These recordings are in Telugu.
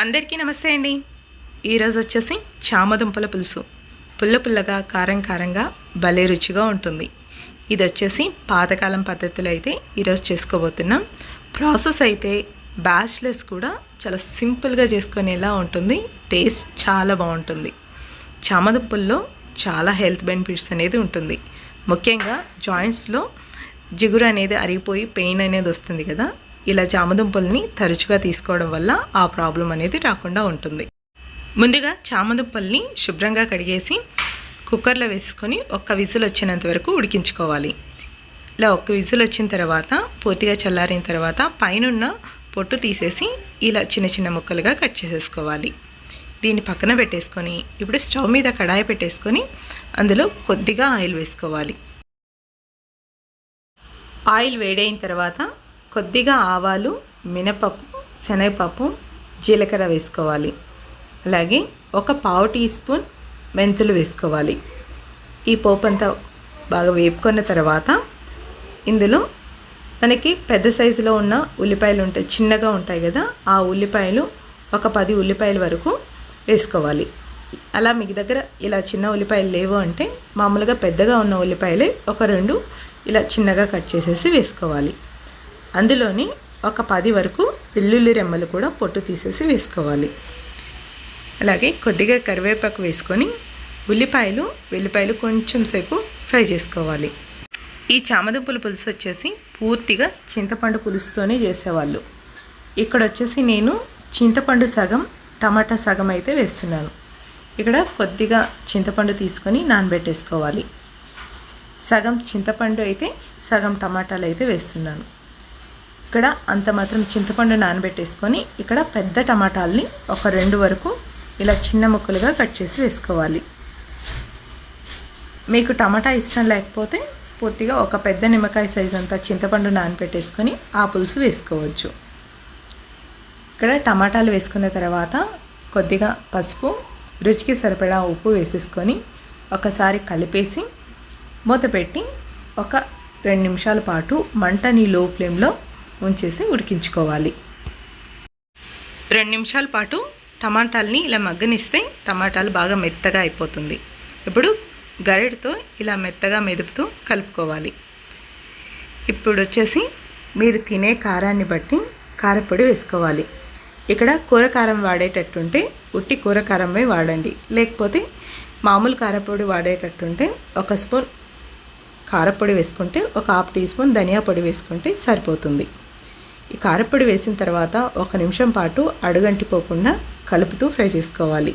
అందరికీ నమస్తే అండి. ఈరోజు వచ్చేసి చామదుంపల పులుసు. పుల్ల పుల్లగా కారం కారంగా భలే రుచిగా ఉంటుంది. ఇది వచ్చేసి పాతకాలం పద్ధతిలో అయితే ఈరోజు చేసుకోబోతున్నాం. ప్రాసెస్ అయితే బ్యాచ్లెస్ కూడా చాలా సింపుల్గా చేసుకునేలా ఉంటుంది. టేస్ట్ చాలా బాగుంటుంది. చామదుంపల్లో చాలా హెల్త్ బెనిఫిట్స్ అనేది ఉంటుంది. ముఖ్యంగా జాయింట్స్లో జిగురు అనేది అరిగిపోయి పెయిన్ అనేది వస్తుంది కదా. ఇలా చామదుంపల్ని తరచుగా తీసుకోవడం వల్ల ఆ ప్రాబ్లం అనేది రాకుండా ఉంటుంది. ముందుగా చామదుంపల్ని శుభ్రంగా కడిగేసి కుక్కర్లో వేసుకొని ఒక్క విజిల్ వచ్చినంత వరకు ఉడికించుకోవాలి. ఇలా ఒక్క విజిల్ వచ్చిన తర్వాత పూర్తిగా చల్లారిన తర్వాత పైనున్న పొట్టు తీసేసి ఇలా చిన్న చిన్న ముక్కలుగా కట్ చేసేసుకోవాలి. దీన్ని పక్కన పెట్టేసుకొని ఇప్పుడు స్టవ్ మీద కడాయి పెట్టేసుకొని అందులో కొద్దిగా ఆయిల్ వేసుకోవాలి. ఆయిల్ వేడైన తర్వాత కొద్దిగా ఆవాలు మినపప్పు శనగపప్పు జీలకర్ర వేసుకోవాలి. అలాగే ఒక పావు టీ స్పూన్ మెంతులు వేసుకోవాలి. ఈ పోపు అంతా బాగా వేపుకున్న తర్వాత ఇందులో మనకి పెద్ద సైజులో ఉన్న ఉల్లిపాయలు ఉంటాయి చిన్నగా ఉంటాయి కదా ఆ ఉల్లిపాయలు ఒక పది ఉల్లిపాయల వరకు వేసుకోవాలి. అలా మీకు దగ్గర ఇలా చిన్న ఉల్లిపాయలు లేవు అంటే మామూలుగా పెద్దగా ఉన్న ఉల్లిపాయలే ఒక రెండు ఇలా చిన్నగా కట్ చేసేసి వేసుకోవాలి. అందులోని ఒక పది వరకు వెల్లుల్లి రెమ్మలు కూడా పొట్టు తీసేసి వేసుకోవాలి. అలాగే కొద్దిగా కరివేపాకు వేసుకొని ఉల్లిపాయలు వెల్లిపాయలు కొంచెం సేపు ఫ్రై చేసుకోవాలి. ఈ చామదుంపుల పులుసు వచ్చేసి పూర్తిగా చింతపండు పులుసుతోనే చేసేవాళ్ళు. ఇక్కడ వచ్చేసి నేను చింతపండు సగం టమాటా సగం అయితే వేస్తున్నాను. ఇక్కడ కొద్దిగా చింతపండు తీసుకొని నానబెట్టేసుకోవాలి. సగం చింతపండు అయితే సగం టమాటాలు అయితే వేస్తున్నాను. ఇక్కడ అంత మాత్రం చింతపండు నానబెట్టేసుకొని ఇక్కడ పెద్ద టమాటాలని ఒక రెండు వరకు ఇలా చిన్న ముక్కలుగా కట్ చేసి వేసుకోవాలి. మీకు టమాటా ఇష్టం లేకపోతే పూర్తిగా ఒక పెద్ద నిమ్మకాయ సైజ్ అంతా చింతపండు నానబెట్టేసుకొని ఆ పులుసు వేసుకోవచ్చు. ఇక్కడ టమాటాలు వేసుకున్న తర్వాత కొద్దిగా పసుపు రుచికి సరిపడా ఉప్పు వేసేసుకొని ఒకసారి కలిపేసి మూత పెట్టి ఒక రెండు నిమిషాల పాటు మంటని లో ఫ్లేమ్లో ఉంచేసి ఉడికించుకోవాలి. రెండు నిమిషాల పాటు టమాటాలని ఇలా మగ్గనిస్తే టమాటాలు బాగా మెత్తగా అయిపోతుంది. ఇప్పుడు గరిటతో ఇలా మెత్తగా మెదుపుతూ కలుపుకోవాలి. ఇప్పుడు వచ్చేసి మీరు తినే కారాన్ని బట్టి కారపొడి వేసుకోవాలి. ఇక్కడ కూర కారం వాడేటట్టుంటే ఉట్టి కూర కారమే వాడండి. లేకపోతే మామూలు కారపొడి వాడేటట్టుంటే ఒక స్పూన్ కారపొడి వేసుకుంటే ఒక హాఫ్ టీ స్పూన్ ధనియా పొడి వేసుకుంటే సరిపోతుంది. ఈ కారపొడి వేసిన తర్వాత ఒక నిమిషం పాటు అడుగంటిపోకుండా కలుపుతూ ఫ్రై చేసుకోవాలి.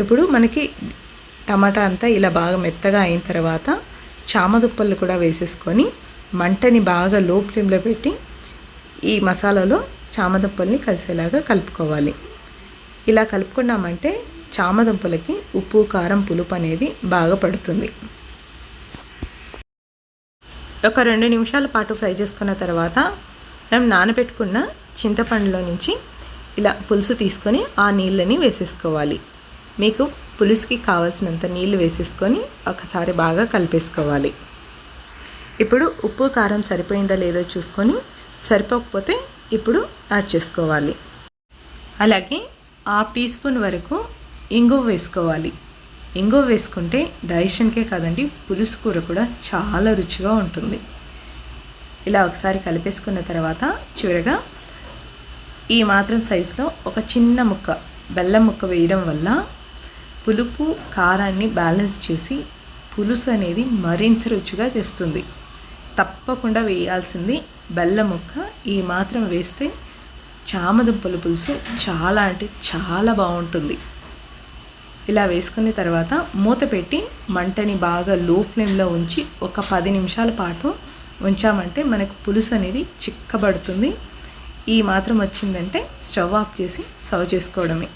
ఇప్పుడు మనకి టమాటా అంతా ఇలా బాగా మెత్తగా అయిన తర్వాత చామదుప్పలు కూడా వేసేసుకొని మంటని బాగా లో ఫ్లేమ్లో పెట్టి ఈ మసాలాలో చామదుంపల్ని కలిసేలాగా కలుపుకోవాలి. ఇలా కలుపుకున్నామంటే చామదుంపలకి ఉప్పు కారం పులుపు అనేది బాగా పడుతుంది. ఒక రెండు నిమిషాల పాటు ఫ్రై చేసుకున్న తర్వాత మనం నానబెట్టుకున్న చింతపండులో నుంచి ఇలా పులుసు తీసుకొని ఆ నీళ్ళని వేసేసుకోవాలి. మీకు పులుసుకి కావాల్సినంత నీళ్ళు వేసేసుకొని ఒకసారి బాగా కలిపేసుకోవాలి. ఇప్పుడు ఉప్పు కారం సరిపోయిందా లేదో చూసుకొని సరిపోకపోతే ఇప్పుడు యాడ్ చేసుకోవాలి. అలాగే హాఫ్ టీ స్పూన్ వరకు ఇంగువ వేసుకోవాలి. ఇంగువ వేసుకుంటే డైజెషన్కే కాదండి పులుసు కూర కూడా చాలా రుచిగా ఉంటుంది. ఇలా ఒకసారి కలిపేసుకున్న తర్వాత చివరగా ఈ మాత్రం సైజులో ఒక చిన్న ముక్క బెల్లం ముక్క వేయడం వల్ల పులుపు కారాన్ని బ్యాలెన్స్ చేసి పులుసు అనేది మరింత రుచిగా చేస్తుంది. తప్పకుండా వేయాల్సింది బెల్లం ముక్క. ఈ మాత్రం వేస్తే చామదుంపల పులుసు చాలా అంటే చాలా బాగుంటుంది. ఇలా వేసుకున్న తర్వాత మూత పెట్టి మంటని బాగా లో ఫ్లేమ్లో ఉంచి ఒక పది నిమిషాల పాటు ఉంచామంటే మనకు పులుసు అనేది చిక్కబడుతుంది. ఈ మాత్రం వచ్చిందంటే స్టవ్ ఆఫ్ చేసి సర్వ్ చేసుకోవడమే.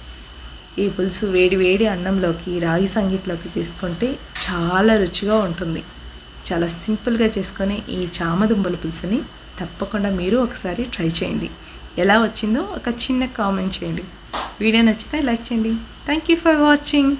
ఈ పులుసు వేడి వేడి అన్నంలోకి రాగి సంగీట్లోకి చేసుకుంటే చాలా రుచిగా ఉంటుంది. చాలా సింపుల్గా చేసుకొని ఈ చామదుంపల పులుసుని తప్పకుండా మీరు ఒకసారి ట్రై చేయండి. ఎలా వచ్చిందో ఒక చిన్న కామెంట్ చేయండి. వీడియో నచ్చితే లైక్ చేయండి. Thank you for watching